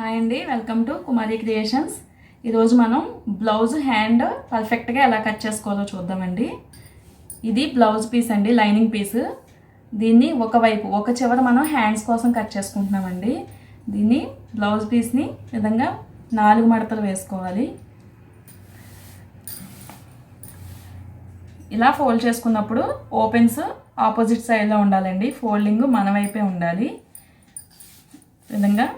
Hi అండి welcome to Kumari creations ఈరోజు మనం బ్లౌజ్ హ్యాండ్ పర్ఫెక్ట్గా ఎలా కట్ చేసుకోవాలో చూద్దామండి. ఇది బ్లౌజ్ పీస్ అండి లైనింగ్ పీస్ దీన్ని ఒకవైపు ఒక చివర మనం హ్యాండ్స్ కోసం కట్ చేసుకుంటున్నామండి. దీన్ని బ్లౌజ్ పీస్ని విధంగా నాలుగు మడతలు వేసుకోవాలి. ఇలా ఫోల్డ్ చేసుకున్నప్పుడు ఓపెన్స్ ఆపోజిట్ సైడ్లో ఉండాలండి. ఫోల్డింగ్ మన వైపే ఉండాలి. విధంగా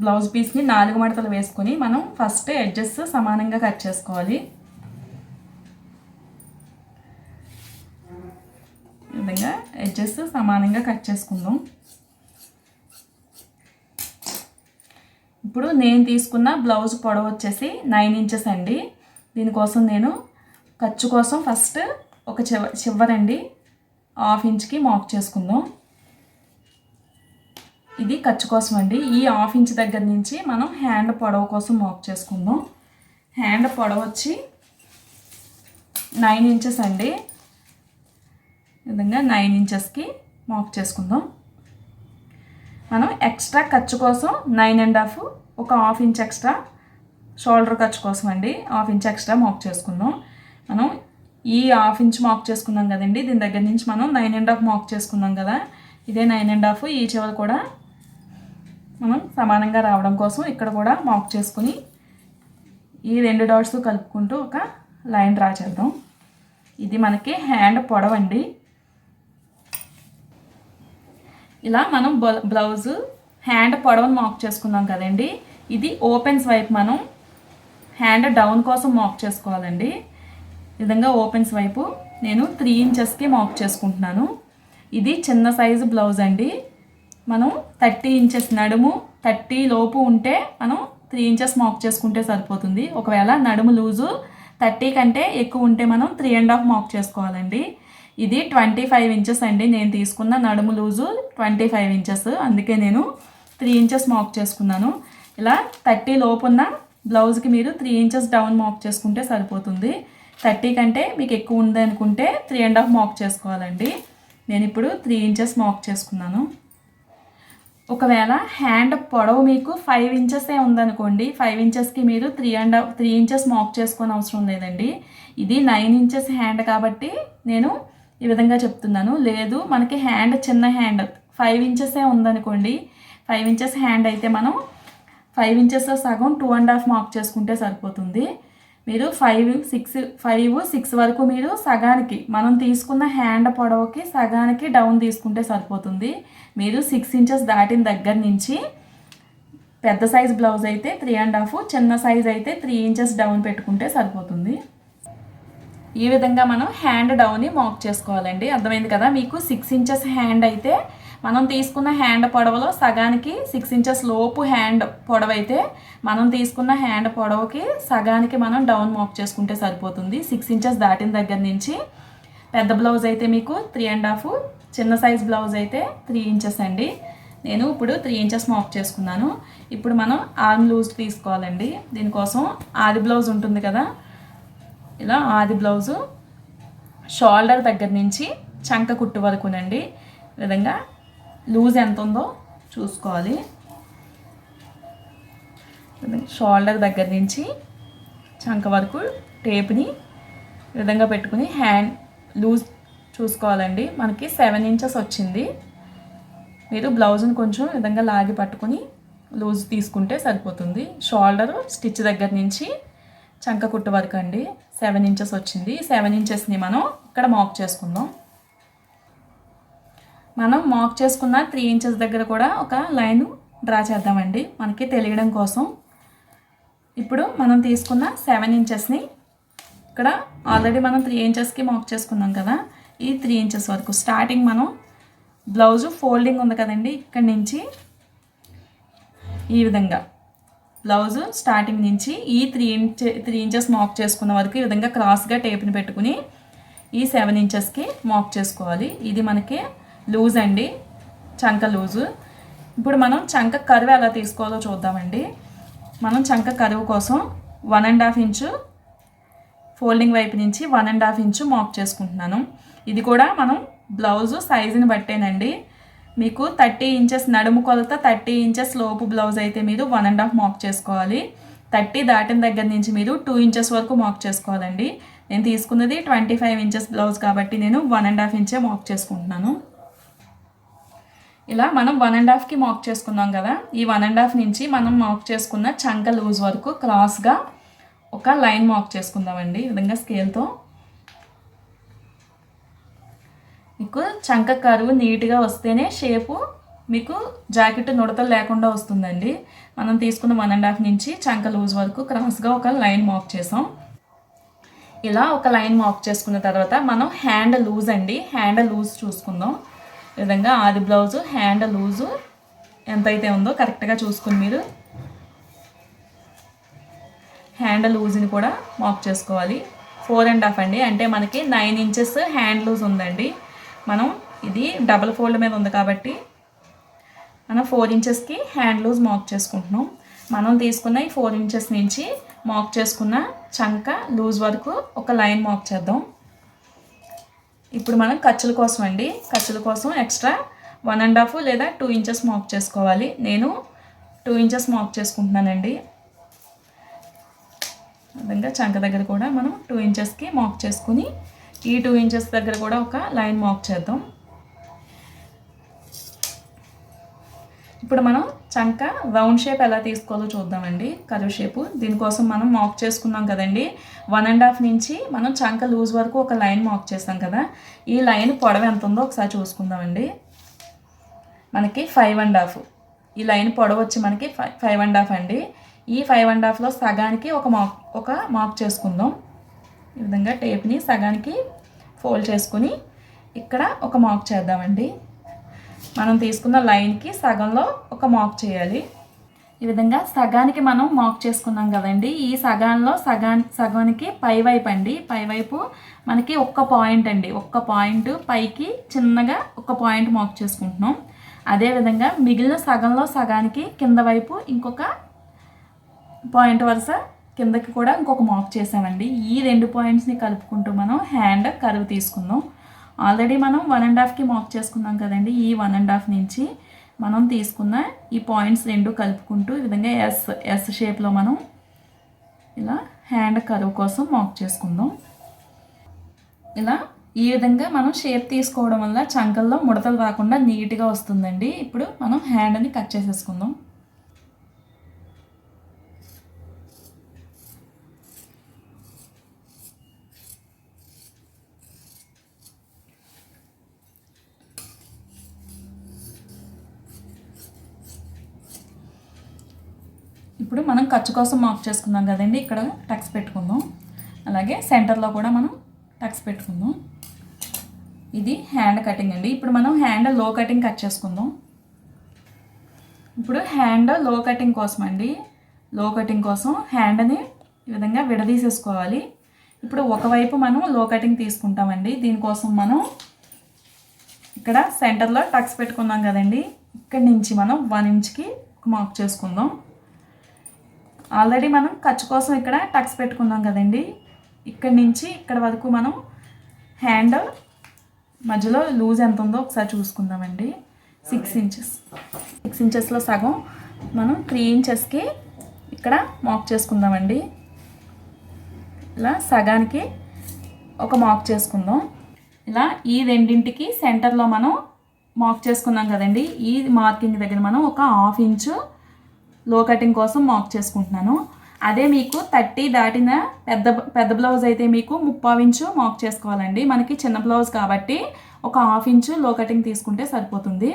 బ్లౌజ్ పీస్ని నాలుగు మడతలు వేసుకొని మనం ఫస్ట్ ఎడ్జెస్ సమానంగా కట్ చేసుకోవాలి. విధంగా ఎడ్జెస్ సమానంగా కట్ చేసుకుందాం. ఇప్పుడు నేను తీసుకున్న బ్లౌజ్ పొడవు వచ్చేసి నైన్ ఇంచెస్ అండి. దీనికోసం నేను ఖర్చు కోసం ఫస్ట్ ఒక చివ చివరండి హాఫ్ ఇంచ్కి మాక్ చేసుకుందాం. ఇది ఖర్చు కోసం అండి. ఈ హాఫ్ ఇంచ్ దగ్గర నుంచి మనం హ్యాండ్ పొడవ కోసం మాక్ చేసుకుందాం. హ్యాండ్ పొడవ వచ్చి నైన్ ఇంచెస్ అండి. విధంగా నైన్ ఇంచెస్కి మాక్ చేసుకుందాం. మనం ఎక్స్ట్రా ఖర్చు కోసం నైన్ అండ్ హాఫ్ ఒక హాఫ్ ఇంచ్ ఎక్స్ట్రా షోల్డర్ ఖర్చు కోసం అండి. హాఫ్ ఇంచ్ ఎక్స్ట్రా మాక్ చేసుకుందాం. మనం ఈ హాఫ్ ఇంచ్ మాక్ చేసుకున్నాం కదండి. దీని దగ్గర నుంచి మనం నైన్ అండ్ హాఫ్ మాక్ చేసుకున్నాం కదా. ఇదే నైన్ అండ్ హాఫ్ ఈ చివరి కూడా మనం సమానంగా రావడం కోసం ఇక్కడ కూడా మాక్ చేసుకుని ఈ రెండు డాట్స్ కలుపుకుంటూ ఒక లైన్ డ్రా చేద్దాం. ఇది మనకి హ్యాండ్ పొడవండి. ఇలా మనం బ్లౌజ్ హ్యాండ్ పొడవను మాక్ చేసుకున్నాం కదండి. ఇది ఓపెన్స్ వైపు మనం హ్యాండ్ డౌన్ కోసం మాక్ చేసుకోవాలండి. విధంగా ఓపెన్స్ వైపు నేను త్రీ ఇంచెస్కి మాక్ చేసుకుంటున్నాను. ఇది చిన్న సైజు బ్లౌజ్ అండి. మనం థర్టీ ఇంచెస్ నడుము థర్టీ లోపు ఉంటే మనం త్రీ ఇంచెస్ మాక్ చేసుకుంటే సరిపోతుంది. ఒకవేళ నడుము లూజు థర్టీ కంటే ఎక్కువ ఉంటే మనం త్రీ అండ్ హాఫ్ మాక్ చేసుకోవాలండి. ఇది ట్వంటీ ఫైవ్ ఇంచెస్ అండి. నేను తీసుకున్న నడుము లూజు ట్వంటీ ఫైవ్ ఇంచెస్. అందుకే నేను త్రీ ఇంచెస్ మాక్ చేసుకున్నాను. ఇలా థర్టీ లోపున్న బ్లౌజ్కి మీరు త్రీ ఇంచెస్ డౌన్ మాక్ చేసుకుంటే సరిపోతుంది. థర్టీ కంటే మీకు ఎక్కువ ఉంది అనుకుంటే త్రీ అండ్ హాఫ్ మాక్ చేసుకోవాలండి. నేను ఇప్పుడు త్రీ ఇంచెస్ మాక్ చేసుకున్నాను. ఒకవేళ హ్యాండ్ పొడవు మీకు ఫైవ్ ఇంచెసే ఉందనుకోండి ఫైవ్ ఇంచెస్కి మీరు three and three inches mark చేసుకొని అవసరం లేదండి. ఇది నైన్ ఇంచెస్ హ్యాండ్ కాబట్టి నేను ఈ విధంగా చెప్తున్నాను. లేదు మనకి హ్యాండ్ చిన్న హ్యాండ్ ఫైవ్ ఇంచెసే ఉందనుకోండి ఫైవ్ ఇంచెస్ హ్యాండ్ అయితే మనం ఫైవ్ ఇంచెస్ సగం టూ అండ్ హాఫ్ మార్క్ చేసుకుంటే సరిపోతుంది. మీరు ఫైవ్ సిక్స్ ఫైవ్ సిక్స్ వరకు మీరు సగానికి మనం తీసుకున్న హ్యాండ్ పొడవుకి సగానికి డౌన్ తీసుకుంటే సరిపోతుంది. మీరు సిక్స్ ఇంచెస్ దాటిన దగ్గర నుంచి పెద్ద సైజ్ బ్లౌజ్ అయితే త్రీ అండ్ హాఫ్ చిన్న సైజ్ అయితే త్రీ ఇంచెస్ డౌన్ పెట్టుకుంటే సరిపోతుంది. ఈ విధంగా మనం హ్యాండ్ డౌన్ని మాక్ చేసుకోవాలండి. అర్థమైంది కదా? మీకు సిక్స్ ఇంచెస్ హ్యాండ్ అయితే మనం తీసుకున్న హ్యాండ్ పొడవలో సగానికి సిక్స్ ఇంచెస్ లోపు హ్యాండ్ పొడవైతే మనం తీసుకున్న హ్యాండ్ పొడవకి సగానికి మనం డౌన్ మాక్ చేసుకుంటే సరిపోతుంది. సిక్స్ ఇంచెస్ దాటిన దగ్గర నుంచి పెద్ద బ్లౌజ్ అయితే మీకు త్రీ అండ్ హాఫ్ చిన్న సైజ్ బ్లౌజ్ అయితే త్రీ ఇంచెస్ అండి. నేను ఇప్పుడు త్రీ ఇంచెస్ మాక్ చేసుకున్నాను. ఇప్పుడు మనం ఆర్మ్ లూజ్ తీసుకోవాలండి. దీనికోసం ఆది బ్లౌజ్ ఉంటుంది కదా. ఇలా ఆది బ్లౌజు షోల్డర్ దగ్గర నుంచి చంక కుట్టు వరకునండి. ఈ విధంగా లూజ్ ఎంత ఉందో చూసుకోవాలి. షోల్డర్ దగ్గర నుంచి చంక వరకు టేప్ని విధంగా పెట్టుకుని హ్యాండ్ లూజ్ చూసుకోవాలండి. మనకి సెవెన్ ఇంచెస్ వచ్చింది. మీరు బ్లౌజ్ని కొంచెం విధంగా లాగి పట్టుకొని లూజ్ తీసుకుంటే సరిపోతుంది. షోల్డర్ స్టిచ్ దగ్గర నుంచి చంక కుట్టు వరకు అండి. సెవెన్ ఇంచెస్ వచ్చింది. సెవెన్ ఇంచెస్ని మనం ఇక్కడ మాక్ చేసుకుందాం. మనం మాక్ చేసుకున్న త్రీ ఇంచెస్ దగ్గర కూడా ఒక లైన్ డ్రా చేద్దామండి. మనకి తెలియడం కోసం. ఇప్పుడు మనం తీసుకున్న సెవెన్ ఇంచెస్ని ఇక్కడ ఆల్రెడీ మనం త్రీ ఇంచెస్కి మాక్ చేసుకున్నాం కదా. ఈ త్రీ ఇంచెస్ వరకు స్టార్టింగ్ మనం బ్లౌజ్ ఫోల్డింగ్ ఉంది కదండి ఇక్కడి నుంచి ఈ విధంగా. బ్లౌజ్ స్టార్టింగ్ నుంచి ఈ three inch three inches mark చేసుకున్న వరకు ఈ విధంగా క్రాస్గా టేప్ని పెట్టుకుని ఈ సెవెన్ ఇంచెస్కి మాక్ చేసుకోవాలి. ఇది మనకి లూజ్ అండి చంక లూజు. ఇప్పుడు మనం చంక కరువు ఎలా తీసుకోవాలో చూద్దామండి. మనం చంక కరువు కోసం one and half inch folding వైపు నుంచి one and half inch mark చేసుకుంటున్నాను. ఇది కూడా మనం బ్లౌజు సైజుని బట్టేనండి. మీకు థర్టీ ఇంచెస్ నడుము కొలత థర్టీ ఇంచెస్ లోపు బ్లౌజ్ అయితే మీరు వన్ అండ్ హాఫ్ మాక్ చేసుకోవాలి. థర్టీ దాటిన దగ్గర నుంచి మీరు టూ ఇంచెస్ వరకు మాక్ చేసుకోవాలండి. నేను తీసుకున్నది ట్వంటీ ఫైవ్ ఇంచెస్ బ్లౌజ్ కాబట్టి నేను వన్ అండ్ హాఫ్ ఇంచే మాక్ చేసుకుంటున్నాను. ఇలా మనం వన్ అండ్ హాఫ్కి మాక్ చేసుకున్నాం కదా ఈ వన్ అండ్ హాఫ్ నుంచి మనం మాక్ చేసుకున్న చంక లూజ్ వరకు క్రాస్గా ఒక లైన్ మాక్ చేసుకుందామండి ఈ విధంగా స్కేల్తో మీకు చంక కరువు నీట్గా వస్తేనే షేపు మీకు జాకెట్ నుడతలు లేకుండా వస్తుందండి. మనం తీసుకున్న వన్ అండ్ హాఫ్ నుంచి చంక లూజ్ వరకు క్రాస్గా ఒక లైన్ మాక్ చేసాం. ఇలా ఒక లైన్ మాక్ చేసుకున్న తర్వాత మనం హ్యాండ్ లూజ్ అండి హ్యాండ్ లూజ్ చూసుకుందాం. విధంగా ఆది బ్లౌజు హ్యాండ్ లూజు ఎంతైతే ఉందో కరెక్ట్గా చూసుకుని మీరు హ్యాండ్ లూజ్ని కూడా మాక్ చేసుకోవాలి. ఫోర్ అండ్ హాఫ్ అండి. అంటే మనకి నైన్ ఇంచెస్ హ్యాండ్ లూజ్ ఉందండి. మనం ఇది డబల్ ఫోల్డ్ మీద ఉంది కాబట్టి మనం ఫోర్ ఇంచెస్కి హ్యాండ్ లూజ్ మాక్ చేసుకుంటున్నాం. మనం తీసుకున్న ఈ ఫోర్ ఇంచెస్ నుంచి మాక్ చేసుకున్న చంక లూజ్ వరకు ఒక లైన్ మాక్ చేద్దాం. ఇప్పుడు మనం ఖర్చుల కోసం అండి. ఖర్చుల కోసం ఎక్స్ట్రా వన్ అండ్ హాఫ్ లేదా టూ ఇంచెస్ మాక్ చేసుకోవాలి. నేను టూ ఇంచెస్ మార్క్ చేసుకుంటున్నానండి. విధంగా చంక దగ్గర కూడా మనం టూ ఇంచెస్కి మాక్ చేసుకుని ఈ టూ ఇంచెస్ దగ్గర కూడా ఒక లైన్ మాక్ చేద్దాం. ఇప్పుడు మనం చంక రౌండ్ షేప్ ఎలా తీసుకోవాలో చూద్దామండి. కరువు షేపు. దీనికోసం మనం మాక్ చేసుకున్నాం కదండి. వన్ అండ్ హాఫ్ నుంచి మనం చంక లూజ్ వరకు ఒక లైన్ మాక్ చేస్తాం కదా. ఈ లైన్ పొడవు ఎంత ఉందో ఒకసారి చూసుకుందామండి. మనకి ఫైవ్ అండ్ హాఫ్. ఈ లైన్ పొడవు వచ్చి మనకి ఫైవ్ అండ్ హాఫ్ అండి. ఈ ఫైవ్ అండ్ హాఫ్లో సగానికి ఒక మాక్ ఒక మాక్ చేసుకుందాం. ఈ విధంగా టేప్ని సగానికి ఫోల్డ్ చేసుకుని ఇక్కడ ఒక మాక్ చేద్దామండి. మనం తీసుకున్న లైన్కి సగంలో ఒక మాక్ చేయాలి. ఈ విధంగా సగానికి మనం మాక్ చేసుకున్నాం కదండి. ఈ సగాల్లో సగాన్ సగానికి పై వైపు అండి. పై వైపు మనకి ఒక్క పాయింట్ అండి. ఒక్క పాయింట్ పైకి చిన్నగా ఒక పాయింట్ మాక్ చేసుకుంటున్నాం. అదేవిధంగా మిగిలిన సగంలో సగానికి కింద వైపు ఇంకొక పాయింట్ వరుస కిందకి కూడా ఇంకొక మాక్ చేసామండి ఈ రెండు పాయింట్స్ని కలుపుకుంటూ మనం హ్యాండ్ కరువు తీసుకుందాం. ఆల్రెడీ మనం వన్ అండ్ హాఫ్కి మాక్ చేసుకున్నాం కదండి. ఈ వన్ అండ్ హాఫ్ నుంచి మనం తీసుకున్న ఈ పాయింట్స్ రెండు కలుపుకుంటూ ఈ విధంగా ఎస్ ఎస్ షేప్లో మనం ఇలా హ్యాండ్ కరువు కోసం మాక్ చేసుకుందాం. ఇలా ఈ విధంగా మనం షేప్ తీసుకోవడం వల్ల చంకల్లో ముడతలు రాకుండా నీట్గా వస్తుందండి. ఇప్పుడు మనం హ్యాండ్ని కట్ చేసేసుకుందాం. ఇప్పుడు మనం ఖర్చు కోసం మార్క్ చేసుకుందాం కదండి. ఇక్కడ టక్స్ పెట్టుకుందాం. అలాగే సెంటర్లో కూడా మనం టక్స్ పెట్టుకుందాం. ఇది హ్యాండ్ కటింగ్ అండి. ఇప్పుడు మనం హ్యాండ్లో కటింగ్ కట్ చేసుకుందాం. ఇప్పుడు హ్యాండ్లో కటింగ్ కోసం అండి. లో కటింగ్ కోసం హ్యాండ్ని ఈ విధంగా విడదీసేసుకోవాలి. ఇప్పుడు ఒకవైపు మనం లో కటింగ్ తీసుకుంటామండి. దీనికోసం మనం ఇక్కడ సెంటర్లో టక్స్ పెట్టుకున్నాం కదండి. ఇక్కడి నుంచి మనం వన్ ఇంచ్కి మార్క్ చేసుకుందాం. ఆల్రెడీ మనం ఖర్చు కోసం ఇక్కడ టక్స్ పెట్టుకున్నాం కదండి. ఇక్కడి నుంచి ఇక్కడ వరకు మనం హ్యాండ్ మధ్యలో లూజ్ ఎంత ఉందో ఒకసారి చూసుకుందామండి. సిక్స్ ఇంచెస్ సిక్స్ ఇంచెస్లో సగం మనం త్రీ ఇంచెస్కి ఇక్కడ మాక్ చేసుకుందామండి. ఇలా సగానికి ఒక మాక్ చేసుకుందాం. ఇలా ఈ రెండింటికి సెంటర్లో మనం మాక్ చేసుకున్నాం కదండి. ఈ మార్కింగ్ దగ్గర మనం ఒక హాఫ్ ఇంచు లో కటింగ్ కోసం మాక్ చేసుకుంటున్నాను. అదే మీకు థర్టీ దాటిన పెద్ద పెద్ద బ్లౌజ్ అయితే మీకు ముప్పావు ఇంచు మాక్ చేసుకోవాలండి. మనకి చిన్న బ్లౌజ్ కాబట్టి ఒక హాఫ్ ఇంచు లో కటింగ్ తీసుకుంటే సరిపోతుంది.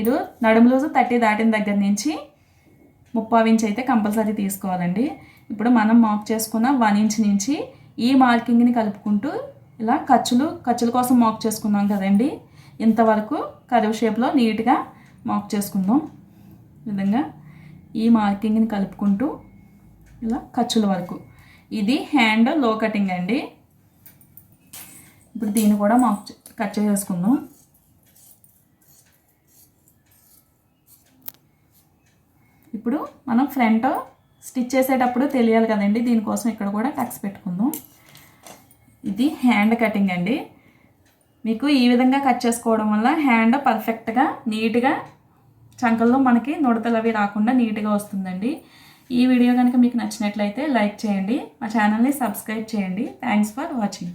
ఇది నడుము లూజు థర్టీ దాటిన దగ్గర నుంచి ముప్పావు ఇంచ్ అయితే కంపల్సరీ తీసుకోవాలండి. ఇప్పుడు మనం మాక్ చేసుకున్న వన్ ఇంచ్ నుంచి ఈ మార్కింగ్ని కలుపుకుంటూ ఇలా ఖర్చులు ఖర్చుల కోసం మాక్ చేసుకున్నాం కదండి. ఇంతవరకు కరువు షేప్లో నీట్గా మాక్ చేసుకుందాం. విధంగా ఈ మార్కింగ్ని కలుపుకుంటూ ఇలా ఖర్చుల వరకు. ఇది హ్యాండ్లో కటింగ్ అండి. ఇప్పుడు దీన్ని కూడా మాకు కట్ చేసేసుకుందాం. ఇప్పుడు మనం ఫ్రంట్ స్టిచ్ చేసేటప్పుడు తెలియాలి కదండి దీనికోసం ఇక్కడ కూడా టక్స్ పెట్టుకుందాం. ఇది హ్యాండ్ కటింగ్ అండి. మీకు ఈ విధంగా కట్ చేసుకోవడం వల్ల హ్యాండ్ పర్ఫెక్ట్గా నీట్గా చంకల్లో మనకి నుడతలు అవి రాకుండా నీట్గా వస్తుందండి. ఈ వీడియో కనుక మీకు నచ్చినట్లయితే లైక్ చేయండి. మా ఛానల్ని సబ్స్క్రైబ్ చేయండి. Thanks for watching.